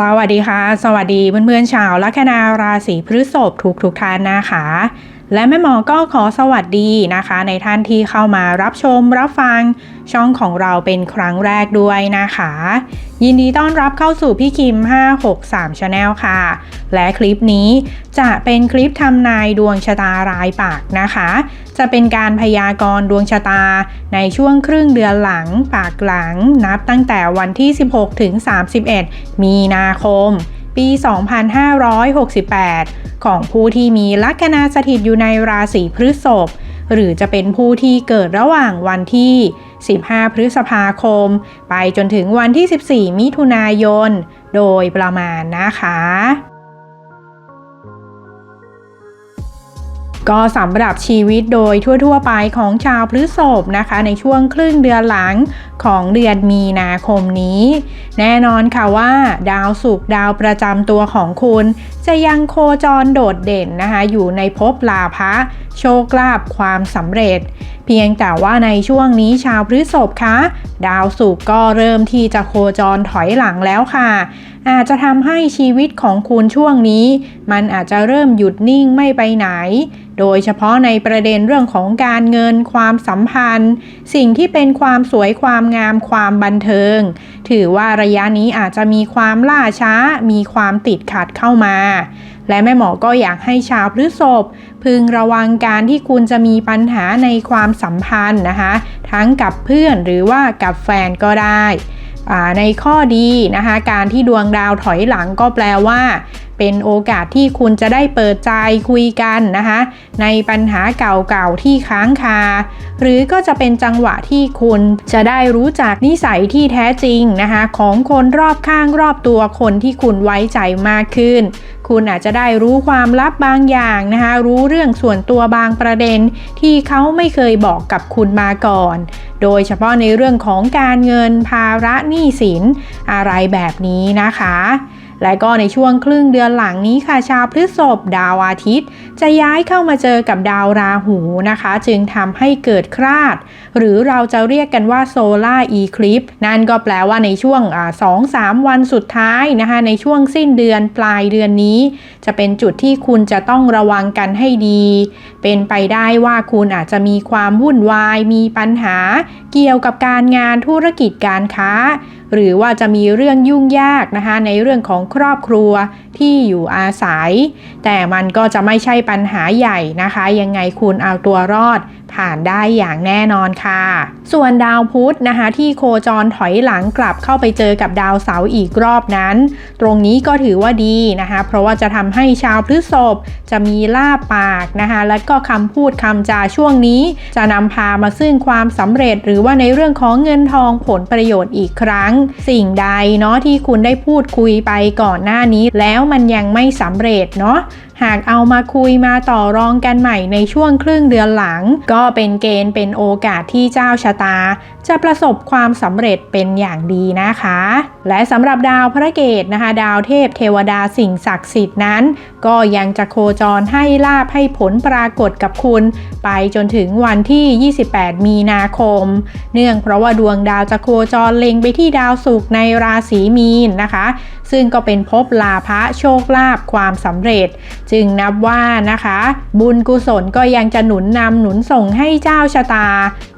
สวัสดีค่ะ สวัสดีเพื่อนๆชาวลัคนาราศีพฤษภทุกทุกท่านนะคะ และแม่หมอก็ขอสวัสดีนะคะ ในท่านที่เข้ามารับชมรับฟังช่องของเราเป็นครั้งแรกด้วยนะคะ ยินดีต้อนรับเข้าสู่พี่คิม 563 Channel ค่ะ และคลิปนี้จะเป็นคลิปทำนายดวงชะตารายปากนะคะ จะเป็นการพยากรณ์ดวงชะตาในช่วงครึ่งเดือนหลังปากหลังนับตั้งแต่วันที่ 16 ถึง 31 มีนาคม ปี 2568 ของผู้ที่มีลัคนาสถิตอยู่ในราศีพฤษภหรือจะเป็นผู้ที่เกิดระหว่างวันที่ 15 พฤษภาคม ไปจนถึงวันที่ 14 มิถุนายน โดยประมาณนะคะ ก็สำหรับชีวิตโดยทั่ว ๆ ไปของชาวพฤษภนะคะ ในช่วงครึ่งเดือนหลังของเดือนมีนาคมนี้ แน่นอนค่ะว่า ดาวศุกร์ดาวประจำตัวของคุณ จะยังโคจรโดดเด่นนะคะอยู่ในภพลาภะโชคลาภความสำเร็จ เพียงแต่ว่าในช่วงนี้ชาวพฤษภคะดาวศุกร์ก็เริ่มที่จะโคจรถอยหลังแล้วค่ะ อาจจะทำให้ชีวิตของคุณช่วงนี้ มันอาจจะเริ่มหยุดนิ่งไม่ไปไหน โดยเฉพาะในประเด็นเรื่องของการเงินความสัมพันธ์ สิ่งที่เป็นความสวยความงามความบันเทิง ถือว่าระยะนี้อาจจะมีความล่าช้ามีความติดขัดเข้ามาและแม่หมอก็อยากให้ชาวพฤษภพึงระวังการที่คุณจะมีปัญหาในความสัมพันธ์นะคะ ทั้งกับเพื่อนหรือว่ากับแฟนก็ได้ในข้อดีนะคะ การที่ดวงดาวถอยหลังก็แปลว่า เป็นโอกาสที่คุณจะได้เปิดใจคุยกันนะคะ ในปัญหาเก่าๆที่ค้างคา หรือก็จะเป็นจังหวะที่คุณจะได้รู้จักนิสัยที่แท้จริงนะคะ ของคนรอบข้างรอบตัวคนที่คุณไว้ใจมากขึ้น คุณอาจจะได้รู้ความลับบางอย่างนะคะ รู้เรื่องส่วนตัวบางประเด็น ที่เขาไม่เคยบอกกับคุณมาก่อน โดยเฉพาะในเรื่องของการเงินภาระหนี้สินอะไรแบบนี้นะคะ และก็ในช่วงครึ่งเดือนหลังนี้ค่ะชาวพฤษภดาวอาทิตย์ จะย้ายเข้ามาเจอกับดาวราหูนะคะ จึงทำให้เกิดคราด หรือเราจะเรียกกันว่าโซลาอีคลิปนั่นก็แปลว่าในช่วงสองสามวันสุดท้ายนะคะในช่วงสิ้นเดือนปลายเดือนนี้ จะเป็นจุดที่คุณจะต้องระวังกันให้ดี เป็นไปได้ว่าคุณอาจจะมีความวุ่นวาย มีปัญหา เกี่ยวกับการงานธุรกิจการค้า หรือว่าจะมีเรื่องยุ่งยากนะคะในเรื่องของครอบครัวที่อยู่อาศัย แต่มันก็จะไม่ใช่ปัญหาใหญ่นะคะ ยังไงคุณเอาตัวรอดผ่านได้อย่างแน่นอนค่ะส่วนดาวพุธนะคะ ที่โคจรถอยหลังกลับเข้าไปเจอกับดาวเสาร์อีกรอบนั้น ตรงนี้ก็ถือว่าดีนะคะ เพราะว่าจะทำให้ชาวพฤษภจะมีลาบปากนะคะ และก็คำพูดคำจาช่วงนี้ จะนำพามาซึ่งความสำเร็จ หรือว่าในเรื่องของเงินทองผลประโยชน์อีกครั้ง สิ่งใดเนาะที่คุณได้พูดคุยไปก่อนหน้านี้ แล้วมันยังไม่สำเร็จเนาะ หากเอามาคุยมาต่อรองกันใหม่ในช่วงครึ่งเดือนหลัง ก็เป็นเกณฑ์เป็นโอกาสที่เจ้าชะตา จะประสบความสำเร็จเป็นอย่างดีนะคะ และสำหรับดาวพระเกตนะคะ ดาวเทพเทวดาสิ่งศักดิ์สิทธิ์นั้น ก็ยังจะโคจรให้ลาบให้ผลปรากฏกับคุณ ไปจนถึงวันที่ 28 มีนาคม เนื่องเพราะว่าดวงดาวจะโคจรเล็งไปที่ดาวศุกร์ในราศีมีนนะคะ ซึ่งก็เป็นภพลาภะโชคลาภความสำเร็จจึงนับว่านะคะ บุญกุศลก็ยังจะหนุนนำหนุนส่งให้เจ้าชะตา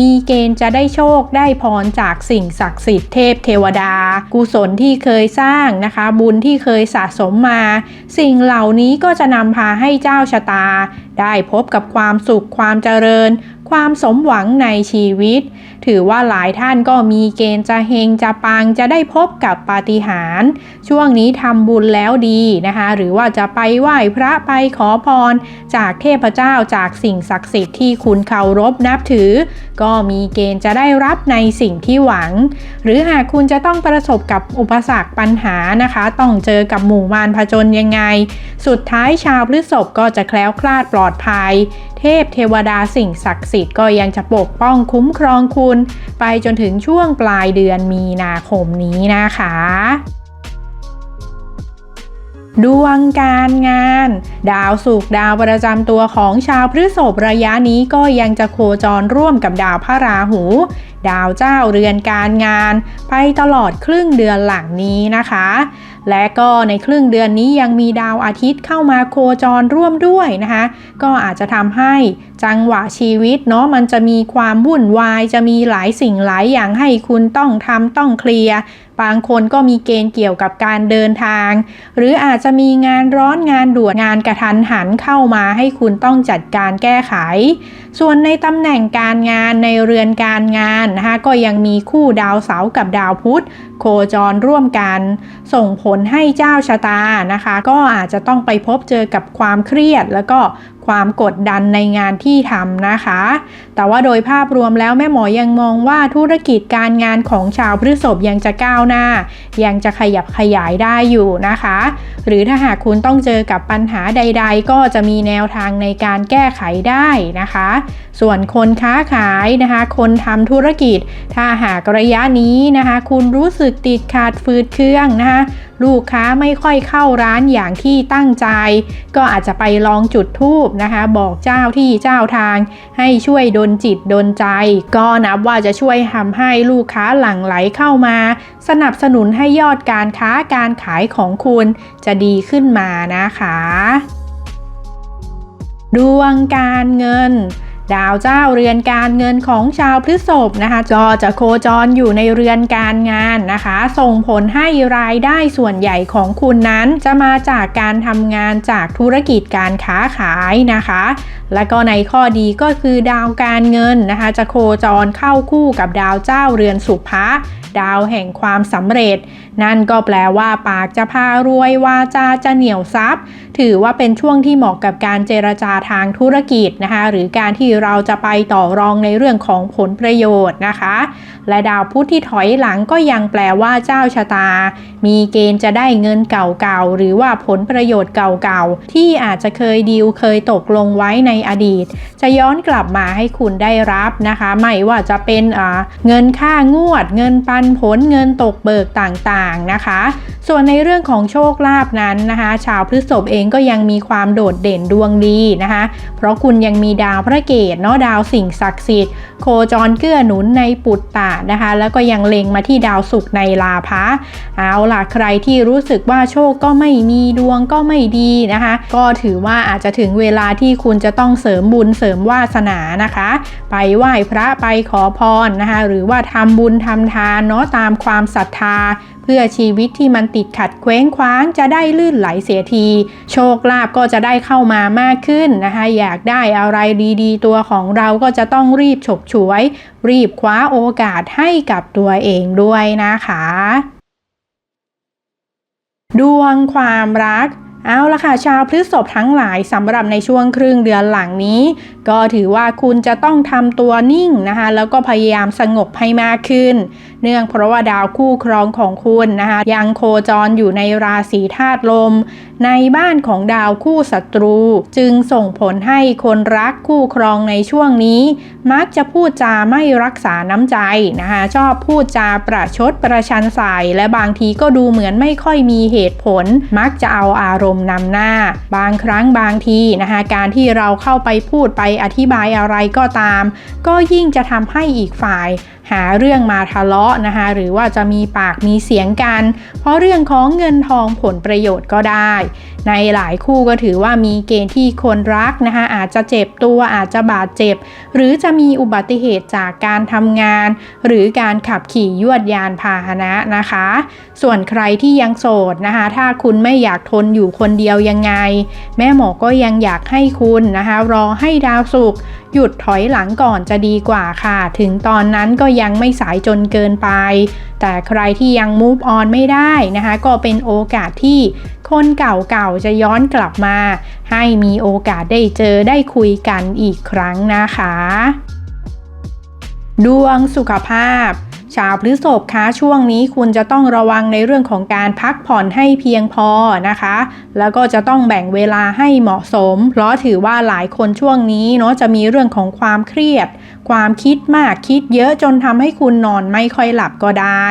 มีเกณฑ์จะได้โชคได้พรจากสิ่งศักดิ์สิทธิ์เทพเทวดา กุศลที่เคยสร้างนะคะ บุญที่เคยสะสมมา สิ่งเหล่านี้ก็จะนำพาให้เจ้าชะตา ได้พบกับความสุขความเจริญ ความสมหวังในชีวิต ถือว่าหลายท่านก็มีเกณฑ์จะเฮงจะปังจะได้พบกับปาฏิหาริย์ช่วงนี้ทำบุญแล้วดีนะคะ หรือว่าจะไปไหว้พระไปขอพร จากเทพเจ้าจากสิ่งศักดิ์สิทธิ์ที่คุณเคารพนับถือ ก็มีเกณฑ์จะได้รับในสิ่งที่หวัง หรือหากคุณจะต้องประสบกับอุปสรรคปัญหานะคะ ต้องเจอกับหมู่มารผจญยังไง สุดท้ายชาวพฤษภก็จะแคล้วคลาดปลอดภัย เทพเทวดาสิ่งศักดิ์สิทธิ์ก็ยังจะปกป้องคุ้มครองคุณ ไปจนถึงช่วงปลายเดือนมีนาคมนี้นะคะ ดวงการงาน ดาวศุกดาวประจำตัวของชาวพฤษภระยะนี้ก็ยังจะโคจรร่วมกับดาวพระราหูดาวเจ้าเรือนการงาน ไปตลอดครึ่งเดือนหลังนี้นะคะ และก็ในครึ่งเดือนนี้ยังมีดาวอาทิตย์เข้ามาโคจรร่วมด้วยนะคะ ก็อาจจะทำให้จังหวะชีวิตเนาะมันจะมีความวุ่นวาย จะมีหลายสิ่งหลายอย่างให้คุณต้องทำต้องเคลียร์ บางคนก็มีเกณฑ์เกี่ยวกับการเดินทาง หรืออาจจะมีงานร้อนงานด่วนงานกระทันหันเข้ามาให้คุณต้องจัดการแก้ไข ส่วนในตำแหน่งการงานในเรือนการงานนะคะก็ยังมีคู่ดาวเสาร์กับดาวพุธโคจรร่วมกัน ส่งผลให้เจ้าชะตานะคะ ก็อาจจะต้องไปพบเจอกับความเครียดแล้วก็ ความกดดันในงานที่ทำนะคะ แต่ว่าโดยภาพรวมแล้วแม่หมอยังมองว่าธุรกิจการงานของชาวพฤษภยังจะก้าวหน้า ยังจะขยับขยายได้อยู่นะคะ หรือถ้าหากคุณต้องเจอกับปัญหาใด ๆ ก็จะมีแนวทางในการแก้ไขได้นะคะ ส่วนคนค้าขายนะคะ คนทำธุรกิจ ถ้าหากระยะนี้นะคะ คุณรู้สึกติดขาดฟืดเครื่องนะคะ ลูกค้าไม่ค่อยเข้าร้านอย่างที่ตั้งใจ ก็อาจจะไปลองจุดทูบนะคะ บอกเจ้าที่เจ้าทาง ให้ช่วยดลจิตดลใจ ก็นับว่าจะช่วยทำให้ลูกค้าหลั่งไหลเข้ามา สนับสนุนให้ยอดการค้าการขายของคุณจะดีขึ้นมานะคะ ดวงการเงิน ดาวเจ้าเรือนการเงินของชาวพฤษภนะคะก็จะโคจรอยู่ในเรือนการงานนะคะ ส่งผลให้รายได้ส่วนใหญ่ของคุณนั้น จะมาจากการทำงานจากธุรกิจการค้าขายนะคะ และก็ในข้อดีก็คือดาวการเงินนะคะ จะโคจรเข้าคู่กับดาวเจ้าเรือนสุภะดาวแห่งความสำเร็จ นั่นก็แปลว่าปากจะพารวยวาจาจะเหนียวทรัพย์ถือว่าเป็นช่วงที่เหมาะกับการเจรจาทางธุรกิจนะคะ หรือการที่เราจะไปต่อรองในเรื่องของผลประโยชน์นะคะ และดาวพุธที่ถอยหลังก็ยังแปลว่าเจ้าชะตา มีเกณฑ์จะได้เงินเก่าๆ หรือว่าผลประโยชน์เก่าๆ ที่อาจจะเคยดีลเคยตกลงไว้ในอดีต จะย้อนกลับมาให้คุณได้รับนะคะ ไม่ว่าจะเป็นเงินค่างวด เงินปันผลเงินตกเบิกต่างๆนะคะ ส่วนในเรื่องของโชคลาภนั้นนะคะ ชาวพฤษภเองก็ยังมีความโดดเด่นดวงดีนะคะ เพราะคุณยังมีดาวพระเกศตเนาะดาวสิ่งศักดิ์สิทธิ์โคจรเกื้อหนุนในปุตตะนะคะ แล้วก็ยังเล็งมาที่ดาวศุกร์ในลาภะเอาล่ะใครที่รู้สึกว่าโชคก็ไม่มีดวงก็ไม่ดีนะคะ ก็ถือว่าอาจจะถึงเวลาที่คุณจะต้องเสริมบุญเสริมวาสนานะคะ ไปไหว้พระไปขอพรนะคะ หรือว่าทำบุญทำทานเนาะตามความศรัทธาเพื่อชีวิตที่มันติดขัดเคว้งคว้างจะได้ลื่นไหลเสียที โชคลาภก็จะได้เข้ามามากขึ้นนะคะ อยากได้อะไรดีๆ ตัวของเราก็จะต้องรีบฉกฉวย รีบคว้าโอกาสให้กับตัวเองด้วยนะคะ ดวงความรักเอาละค่ะชาวพฤษภทั้งหลายสำหรับในช่วงครึ่งเดือนหลังนี้ ก็ถือว่าคุณจะต้องทำตัวนิ่งนะคะ แล้วก็พยายามสงบให้มากขึ้น เนื่องเพราะว่าดาวคู่ครองของคุณนะคะ ยังโคจรอยู่ในราศีธาตุลม ในบ้านของดาวคู่ศัตรู จึงส่งผลให้คนรักคู่ครองในช่วงนี้ มักจะพูดจาไม่รักษาน้ำใจนะคะชอบพูดจาประชดประชันใส่และบางทีก็ดูเหมือนไม่ค่อยมีเหตุผล มักจะเอาอารมณ์นำหน้า บางครั้งบางทีนะคะการที่เราเข้าไปพูดไปอธิบายอะไรก็ตาม ก็ยิ่งจะทำให้อีกฝ่าย หาเรื่องมาทะเลาะนะคะหรือว่าจะมีปากมีเสียงกัน เพราะเรื่องของเงินทองผลประโยชน์ก็ได้ ในหลายคู่ก็ถือว่ามีเกณฑ์ที่คนรักนะคะอาจจะเจ็บตัวอาจจะบาดเจ็บ หรือจะมีอุบัติเหตุจากการทำงาน หรือการขับขี่ยวดยานพาหนะนะคะ ส่วนใครที่ยังโสดนะคะถ้าคุณไม่อยากทนอยู่คนเดียวยังไง แม่หมอก็ยังอยากให้คุณนะคะรอให้ดาวศุกหยุดถอยหลังก่อนจะดีกว่าค่ะ ถึงตอนนั้นก็ยังไม่สายจนเกินไป แต่ใครที่ยัง move on ไม่ได้นะคะ ก็เป็นโอกาสที่คนเก่าๆ จะย้อนกลับมา ให้มีโอกาสได้เจอได้คุยกันอีกครั้งนะคะ ดวงสุขภาพ ชาวพฤษภคะช่วงนี้คุณจะต้องระวังในเรื่องของการพักผ่อนให้เพียงพอนะคะ แล้วก็จะต้องแบ่งเวลาให้เหมาะสม เพราะถือว่าหลายคนช่วงนี้เนาะจะมีเรื่องของความเครียด ความคิดมากคิดเยอะจนทำให้คุณนอนไม่ค่อยหลับก็ได้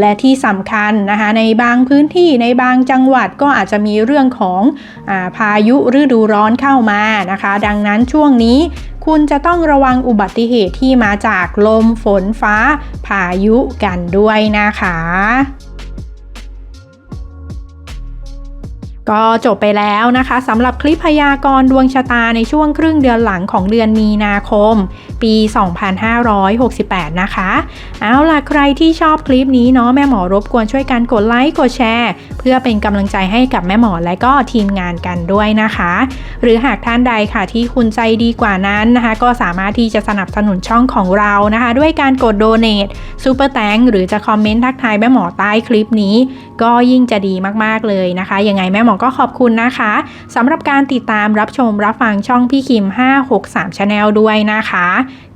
และที่สำคัญนะคะในบางพื้นที่ในบางจังหวัดก็อาจจะมีเรื่องของอาพายุฤดูร้อนเข้ามานะคะ ดังนั้นช่วงนี้ คุณจะต้องระวังอุบัติเหตุที่มาจากลมฝนฟ้า พายุกันด้วยนะคะ ก็จบไปแล้วนะคะสำหรับคลิปพยากรณ์ดวงชะตาในช่วงครึ่งเดือนหลังของเดือนมีนาคม ปี 2568 นะคะ เอาล่ะใครที่ชอบคลิปนี้เนาะแม่หมอรบกวนช่วยกันกดไลค์กดแชร์ เพื่อเป็นกำลังใจให้กับแม่หมอและก็ทีมงานกันด้วยนะคะ หรือหากท่านใดค่ะที่คุณใจดีกว่านั้นนะคะ ก็สามารถที่จะสนับสนุนช่องของเรานะคะ ด้วยการกดโดเน a ซูเปอร์แตงหรือจะคอมเมนต์ทักทายแม่หมอใต้คลิปนี้ ก็ยิ่งจะดีมากๆเลยนะคะยังไงแม่หมอก็ขอบคุณนะคะสำหรับการติดตามรับชมรับฟังช่องพี่คิม 563 Channel ด้วยนะคะ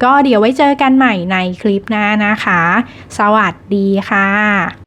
ก็เดี๋ยวไว้เจอกันใหม่ในคลิปหน้านะคะ สวัสดีค่ะ